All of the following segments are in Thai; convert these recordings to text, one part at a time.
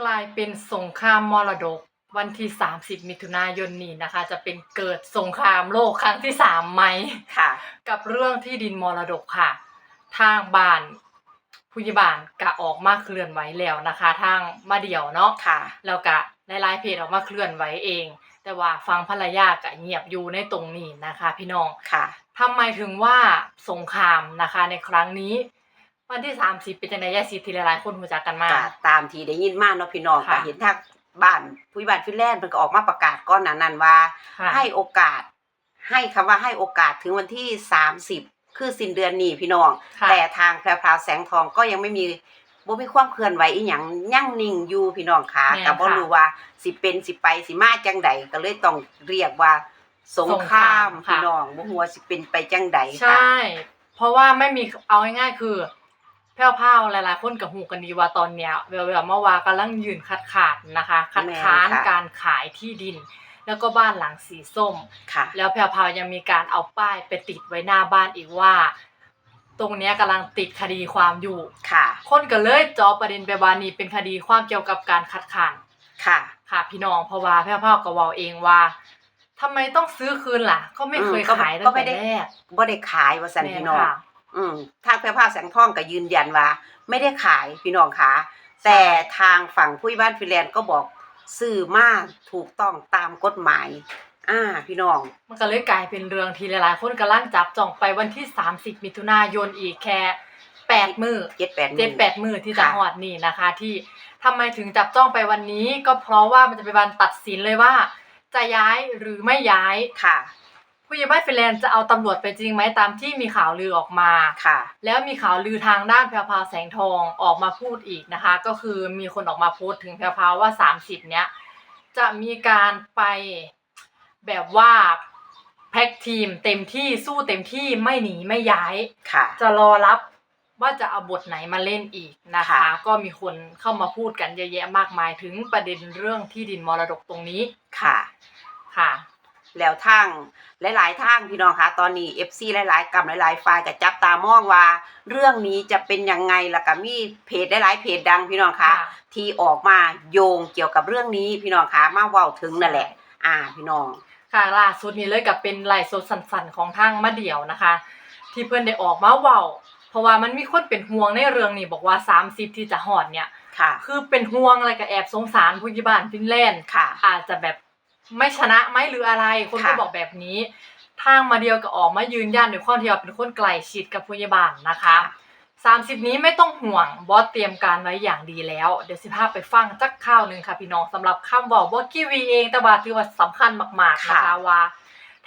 กลายเป็นสงครามมรดก วันที่ 30 มิถุนายนนี้นะคะ จะเป็นเกิดสงครามโลกครั้งที่ 3 ไหม ค่ะ กับเรื่องที่ดินมรดกค่ะ ทางบ้านผู้ใหญ่บ้านกะออกมาเคลื่อนไหวแล้วนะคะ ทางมาเดี่ยวเนาะค่ะ แล้วกะหลายๆเพจออกมาเคลื่อนไหวเอง แต่ว่าฟังภรรยากะเงียบอยู่ในตรงนี้นะคะ พี่น้องค่ะทำไมถึงว่าสงครามนะคะในครั้งนี้ วันที่30เป็นจังไดยายสิทธิ์ที่หลายๆคนรู้จักกันมาก็ตามที่ได้ยินมาเนาะพี่น้องค่ะ ก็เห็นทางบ้านผู้ใหญ่บ้านฟินแลนด์เพิ่นก็ออกมาประกาศก้อนหนานั้นว่า ค่ะให้โอกาส ให้คำว่าให้โอกาสถึงวันที่ 30 คือสิ้นเดือนนี้พี่น้อง ค่ะแต่ทางแพรวพราวแสงทองก็ยังไม่มีบ่มีความเคลื่อนไหวอีหยังยั่งนิ่งอยู่พี่น้องค่ะแม่นก็บ่ค่ะรู้ว่าสิเป็นสิไปสิมาจังใดก็เลยต้องเรียกว่า สงครามสงครามค่ะ พี่น้องบ่ฮู้ว่าสิเป็นไปจังใดใช่ เพราะว่าไม่มีเอาง่ายๆคือ แพ้วๆหลายๆคนกับหูกันดีว่าตอนเนี้ยเวลาเมื่อวานกำลังยืนคัดค้านนะคะ คัดค้านการขายที่ดิน แล้วก็บ้านหลังสีส้ม ค่ะ แล้วแพรวๆยังมีการเอาป้ายไปติดไว้หน้าบ้านอีกว่า ตรงเนี้ยกำลังติดคดีความอยู่ ค่ะ คนก็เลยเจอประเด็นไปว่านี่เป็นคดีความเกี่ยวกับการคัดค้าน ค่ะ ค่ะพี่น้องเพราะว่าแพรวๆก็เว้าเองว่าทำไมต้องซื้อคืนล่ะ ก็ไม่เคยอืมก็ขายตั้ก็งไม่แต่ได้ แรก บ่ได้ขายว่าซั่นแม่นพี่น้องค่ะ อืมทางแพร่ภาพแสงทองก็ยืนยันว่า ไม่ได้ขายพี่น้องคะแต่ทางฝั่งผู้ใหญ่บ้านฟินแลนด์ก็บอกสื่อมากถูกต้องตามกฎหมาย อ่า พี่น้อง มันก็เลยกลายเป็นเรื่องที่หลายๆคนกำลังจับจ้องไปวันที่ 30 มิถุนายนอีกแค่8มือเจ็ดแปดเจ็ดแปดมือที่จะค่ะหอดนี่นะคะ ที่ทำไมถึงจับจ้องไปวันนี้ ก็เพราะว่ามันจะเป็นวันตัดสินเลยว่า จะย้ายหรือไม่ย้ายค่ะ ผู้ใหญ่บ้านฟินแลนด์จะเอาตำรวจไปจริงไหมตามที่มีข่าวลือออกมา ค่ะ แล้วมีข่าวลือทางด้านแพรวพราวแสงทองออกมาพูดอีกนะคะ ก็คือมีคนออกมาโพสต์ถึงแพรวพราวว่า 30 เนี้ยจะมีการไปแบบว่าแพ็กทีมเต็มที่สู้เต็มที่ไม่หนีไม่ย้าย ค่ะ จะรอรับว่าจะเอาบทไหนมาเล่นอีกนะคะ ค่ะ ก็มีคนเข้ามาพูดกันเยอะแยะมากมายถึงประเด็นเรื่องที่ดินมรดกตรงนี้ค่ะ ค่ะ แล้วทางหลายๆทางพี่น้องคะตอนนี้ FC หลายๆกรรมหลายๆฝ่ายก็จับตามองว่า เรื่องนี้จะเป็นยังไงแล้วก็มีเพจหลายๆเพจดังพี่น้องคะที่ออกมาโยงเกี่ยวกับเรื่องนี้พี่น้องคะมาเว้าถึงนั่นแหละ อ่าพี่น้องค่ะล่าสุดนี้เลยกับเป็นไลฟ์สดสันๆของทางมาเดี่ยวนะคะ ที่เพื่อนได้ออกมาเว้าเพราะว่ามันมีคนเป็นห่วงในเรื่องนี้บอกว่า 30 ที่จะหอดเนี่ยค่ะคือเป็นห่วงอะไรกับแอบสงสารผู้ใหญ่บ้านฟินแลนด์ค่ะ อาจจะแบบ ไม่ชนะไหมหรืออะไร คนก็ค่ะบอกแบบนี้ ทางมาเดียวก็ออกมายืนยันด้วยความที่ว่าเป็นคนไกลชิดกับผู้ใหญ่บ้านนะคะ30นี้ไม่ต้องห่วงบอสเตรียมการไว้อย่างดีแล้ว เดี๋ยวสิพาไปฟังจักข้าวหนึ่งค่ะพี่น้องสำหรับคำบอกบอสกีวีเองแต่ว่าถือว่าสำคัญมากๆนะคะค่ะว่า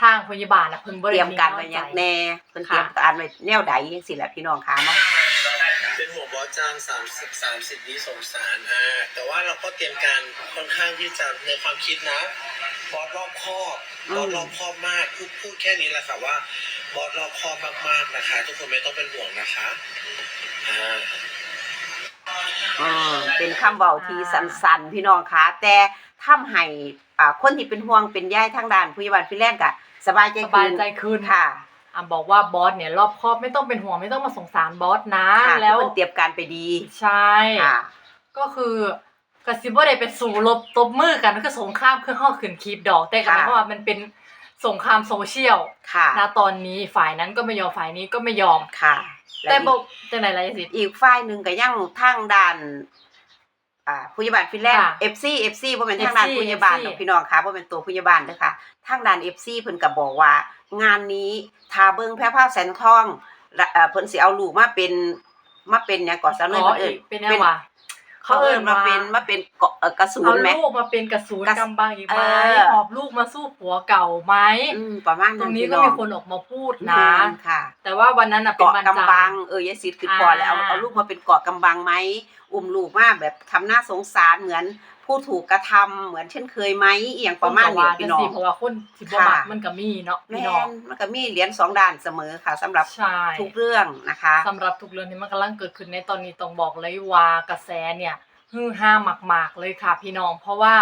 ทางผู้ใหญ่บ้านนะเพิ่นบ่เตได้รียมการไว้นิ่อย่างใจแน่เพิ่นค่ะเตรียมการไว้แนวใดจังซี่แหละพี่น้องคะเนาะ เป็นห่วงบอสจ้าง30 30นี้สงสารอ่าแต่ว่าเราก็เตรียมการค่อนข้างที่จะในความคิดนะบอสรอบคอบบอสรอบคอบมากพูดพูดแค่นี้แหละค่ะว่าบอสรอบคอบมากๆนะคะ ทุกคนไม่ต้องเป็นห่วงนะคะอ่าอืมเป็นคำเว้าที่สั้นๆ พี่น้องคะแต่ทำให้อ่าคนที่เป็นห่วงเป็นใยทางด้านผู้ใหญ่บ้านฟินแลนด์ก็สบายใจสขึ้บายนใจขึ้นค่ะ อะบอกว่าบอสเนี่ยรอบคอบไม่ต้องเป็นห่วงไม่ต้องมาสงสารบอสนะค่ะแล้วเพิ่นเตรียมการไปดีใช่ค่ะก็คือกระซิบว่าได้เป็นสู่ลบตบมือกันก็สงครามเครื่องข้อขืนคลิปดอกแต่กันค่ะเพราะว่ามันเป็นสงครามโซเชียลค่ะนะตอนนี้ฝ่ายนั้นก็ไม่ยอมฝ่ายนี้ก็ไม่ยอมค่ะ แต่และบอกแต่ไหนไรสิทธิ์อีกฝ่ายหนึ่งก็ยังทางด้านอ่าผู้ใหญ่บ้านฟินแลนด์ค่ะ FC FC บ่แม่นทางด้าน FC ผู้ใหญ่บ้าน FC ดอกพี่น้องค่ะบ่แม่นตัวผู้ใหญ่บ้านเด้อค่ะทางด้าน FC เพิ่นก็บอกว่า งานนี้ถ้าเบิ่งแพร่ภาพแสนทองและเอ่อเพิ่นสิเอาลูกมาเป็นมาเป็นหยังก่อนซะเลยอ๋อเพิ่นเอิ้นเป็นยังวะเขาเอิ้นมาเป็นมาเป็นเกาะเอ่อกระสุนเอาไหม ลูกมาเป็นกระสุนกระกำบังอีกไหมเออ หอบลูกมาสู้ผัวเก่าไหมอืมประมาณตรนั้นงนี้พี่ก็น้องมีคนออกมาพูดนะแม่นค่ะ แต่ว่าวันนั้นน่ะเป็นเกาะวันกำจับันงทร์ เออยายสิทธิ์คือพอแล้วเอาอ่าเอาลูกมาเป็นเกาะกำบังไหม อุ้มลูกมาแบบทำหน้าสงสารเหมือนผู้ถูกกระทำเหมือนเช่นเคยไหมอหย่างประมาณนี้พี่น้องเพราะว่าคนสิบค่ะบาทมันก็มีเนาะพี่แม่น้องนมันก็มีเหรียญสองด้านเสมอค่ะสำหรับใช่ทุกเรื่องนะคะสำหรับทุกเรื่องที่มันกำลังเกิดขึ้นในตอนนี้ต้องบอกเลยว่ากระแสเนี่ยฮือห้ามาก ๆ เลยค่ะ พี่น้องเพราะว่า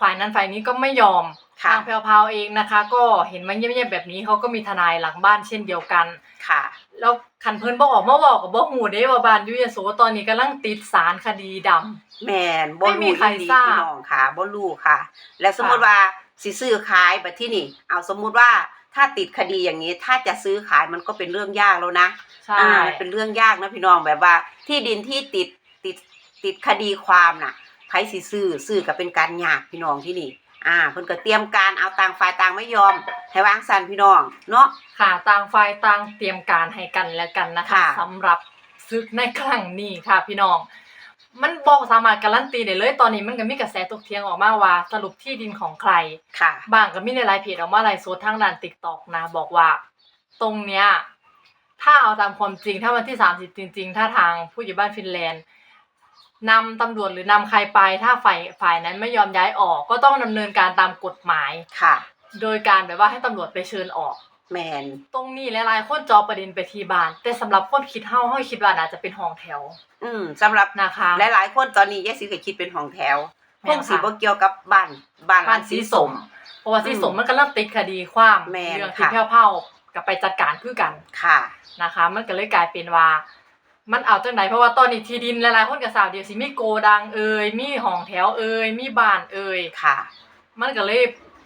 ฝ่ายนั้นฝ่ายนี้ก็ไม่ยอมค่ะทางแพรวๆเองนะคะ ก็เห็นมันเงียบๆแบบนี้เขาก็มีทนายหลังบ้านเช่นเดียวกันค่ะ แล้วคันเพิ่นบ่ออกมาบอกก็บ่ฮู้เด้ว่าบ้านอยู่ยโสตอนนี้กำลังติดสารคดีดำ แม่นบ่ไม่มีรู้ใครอีหลีทราบ พี่น้องค่ะบ่รู้ค่ะ แล้วสมมุติว่าสิซื้อขายบัดที่นี่ เอาสมมุติว่าถ้าติดคดีอย่างนี้ ถ้าจะซื้อขายมันก็เป็นเรื่องยากแล้วนะใช่อ่ามันเป็นเรื่องยากนะพี่น้องแบบว่า ที่ดินที่ติดติดติดคดีความน่ะไผสิซื้อซื้อก็เป็นการยากพี่น้องที่นี่ อ่าเพิ่นก็เตรียมการเอาต่างฝ่ายต่างไม่ยอม ให้วางสันพี่น้องเนาะ ค่ะต่างฝ่ายต่างเตรียมการให้กันและกันนะคะค่ะสำหรับศึกในครั้งนี้ค่ะพี่น้อง มันบอกสามารถการันตีได้เลยตอนนี้มันก็มีกระแสตกเถียงออกมาว่าสรุปที่ดินของใคร ค่ะ บางก็มีในไลน์เพจออกมาไลฟ์สดทางด้านติ๊กต็อกนะ บอกว่า ตรงเนี้ยถ้าเอาตามความจริงถ้าวันที่สามสิบจริง ๆ ถ้าทางผู้ใหญ่บ้านฟินแลนด์ นำตำรวจหรือนำใครไปถ้าฝ่ายฝ่ายนั้นไม่ยอมย้ายออกก็ต้องดำเนินการตามกฎหมาย ค่ะ โดยการแบบว่าให้ตำรวจไปเชิญออก แมนตรงนี้หลายๆคนจอประเด็นไปที่บ้าน แต่สำหรับคนคิดเฮาเฮาคิดว่าน่าจะเป็นห้องแถวอืมสำหรับนะคะหลายๆคนตอนนี้ยายสิก็คิดเป็นของแถวแม่คนงสิค่ะบ่เกี่ยวกับบ้านบ้านหบ้าลันงสีสีสสมมเพราะว่าสีสมอืมมันกำลังติดคดีความแม่นเรื่องที่ค่ะแผ่วๆกับไปจัดการคือกันค่ะนะคะ มันก็เลยกลายเป็นว่า มันเอาจังไหนเพราะว่าตอนนี้ที่ดินหลายๆคนก็สาวเดียวสิมีโกดังเอ่ยมีห้องแถวเอ่ยมีบ้านเอ่ยค่ะ มันก็เลย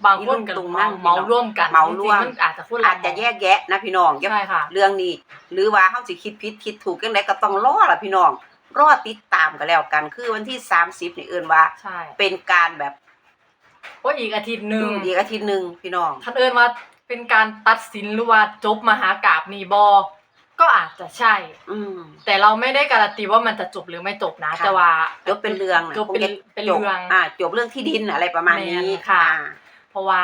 บางคนก็อีลุงตุงนั่เมางเมาร่วมกันเมาร่วมจงๆมันอาจจะคนละอาจจะแยกแยะนะพี่น้องอย่าใช่ค่ะ เรื่องนี้ หรือว่าเฮาสิคิดผิดคิดถูกจังไดก็ต้องรอล่ะพี่น้อง รอติดตามกันแล้วกัน คือวันที่ 30นี่เอิ้นว่าใช่เป็นการแบบเพราะอีกอาทิตย์หนึ่งอีกอาทิตย์หนึงพี่น้องคันเอิญว่าเป็นการตัดสินหรือว่าจบมหากาบนีบอ ก็อาจจะใช่ อืม แต่เราไม่ได้การันตีว่ามันจะจบหรือไม่จบนะ ค่ะ แต่ว่าจบเป็นเรื่องน่ะจบเป็นคงจะเป็นจบเรื่องอ่าจบเรื่องที่ดินอะไรประมาณนี้แม่นค่ะ อ่าเพราะว่า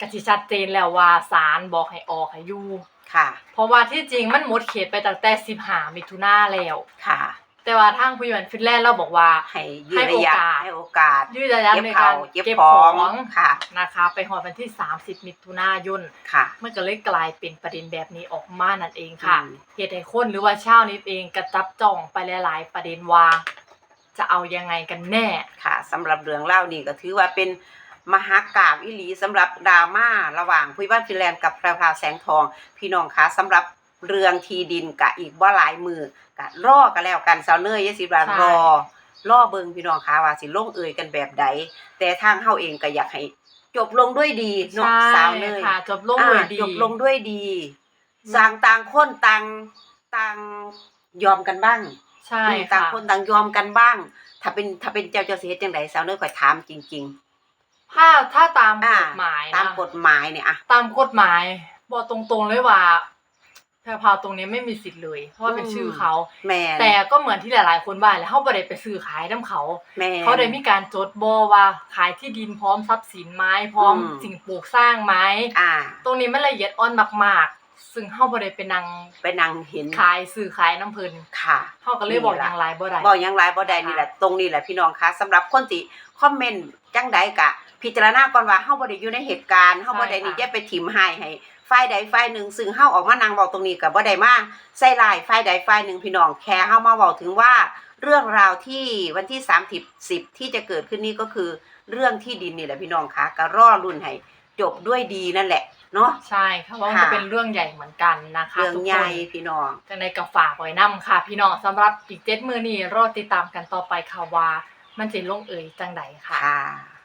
กติชัดเจนแล้วว่าศาลบอกให้ออกให้อยู่ค่ะ เพราะว่าที่จริงมันหมดเขตไปตั้งแต่15มิถุนาแล้ว ค่ะ แต่ว่าทางผู้ใหญ่บ้านฟินแลนด์เราบอกว่าให้ยืดให้ระยะโอกาสให้โอกาสยืดระยะเก็บในเขาการเก็บเก็บขขอองงค่ะนะคะไปหอดวันที่ 30 มิถุนายนค่ะมันก็เลยกลายเป็นประเด็นแบบนี้ออกมานั่นเองค่ะอืมเหตุให้คนหรือว่าชาวนิดเองกระจับจ้องไปหลายๆ ประเด็นว่าจะเอายังไงกันแน่ค่ะสำหรับเรื่องเล่านี่ก็ถือว่าเป็นมหากาบอิหลีสำหรับดราม่าระหว่างผู้บ้านฟินแลนด์กับแพรวพราวแสงทอง พี่น้องคะสำหรับ เรื่องทีดินกะอีกว่าหลายมือกะรอกันแล้วกันสาวเนยยสิบารใช่รอรอเบิงพี่น้องคะว่าสิลงเอยกันแบบใดแต่ทางเฮาเองก็อยากให้จบลงด้วยดีเนาะสาวเนยค่ะจบลงด้วยดีอ่าจบลงด้วยดีสร้างต่างคนต่างต่างยอมกันบ้างใช่อืมต่างค่ะคนต่างยอมกันบ้าง ถ้าเป็นถ้าเป็นเจ้าเจ้าสิเฮ็ดจังไดสาวเนยข่อยถามจริงถ้าถ้าตามอ่ากฎหมายๆตามนะกฎหมายเนี่ยอะตามกฎหมายบอกตรงๆเลยว่า แพรพราวตรงนี้ไม่มีสิทธิ์เลย เพราะว่าเป็นอืมชื่อเขา แม่นแต่ก็เหมือนที่หลาย ๆ คนว่าแหละเขาบ่ได้ไปซื้อขายน้ำเขา แม่นเขาได้มีการจดบอว่าขายที่ดินพร้อมทรัพย์สินไหมพร้อมอืม สิ่งปลูกสร้างไหมอ่า ตรงนี้มันละเอียดอ่อนมาก ๆ ซึ่งเฮาบ่ได้ไปนั่งไปนั่งเห็นขายซื้อขายน้ำเพิ่นค่ะเฮาก็เลยบอกอย่างไรบ่ได้บอกหยังไรบ่ได้นี่แหละตรงนี้แหละพี่น้องคะสำหรับคนที่คอมเมนต์จังใดกะ พิจารณาก่อนว่าเฮาบ่ได้อยู่ในเหตุการณ์เฮาบ่ได้ใช่ค่ะนี่จะไปถิ่มให้ให้ ฝ่ายใดฝ่ายหนึ่งซึ่งเฮาออกมานั่งเว้าตรงนี้ก็บ่ได้มาใส่ร้ายฝ่ายใดฝ่ายหนึ่งพี่น้องแค่เฮามาเว้าถึงว่าเรื่องราวที่วันที่30 10ที่จะเกิดขึ้นนี่ก็คือเรื่องที่ดินนี่แหละพี่น้องคะก็รอรุ่นให้จบด้วยดีนั่นแหละเนาะใช่ค่ะเพราะมันค่ะก็เป็นเรื่องใหญ่เหมือนกันนะคะเรื่องทุกใหคญ่นพี่น้องจังไดก็ฝากไว้นํค่ะ พี่น้องสำหรับอีก7มื้อนี้รอติดตามกันต่อไปค่ะว่า มันสิลงเอยจังใดค่ะค่ะ